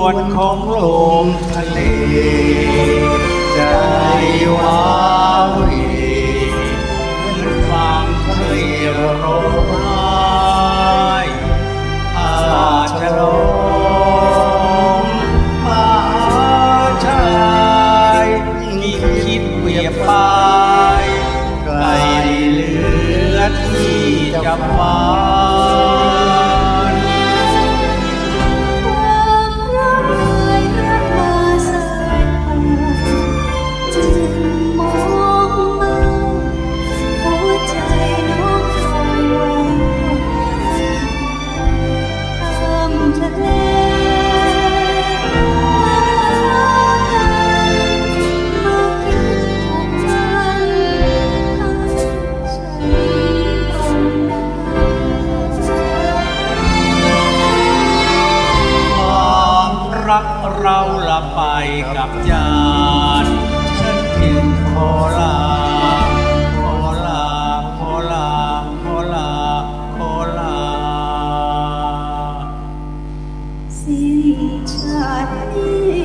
วนของลมทะเล ใจว้าเวเหมือนฟังทะเลร้องไห้อาจะร้องมาชายยิ่งคิดเวียบไปไกลเหลือที่จะฝัน ไปกับญานฉันเพียงขอลา ขอลา ขอลา ขอลา ขอลา สิ้นชาตินี้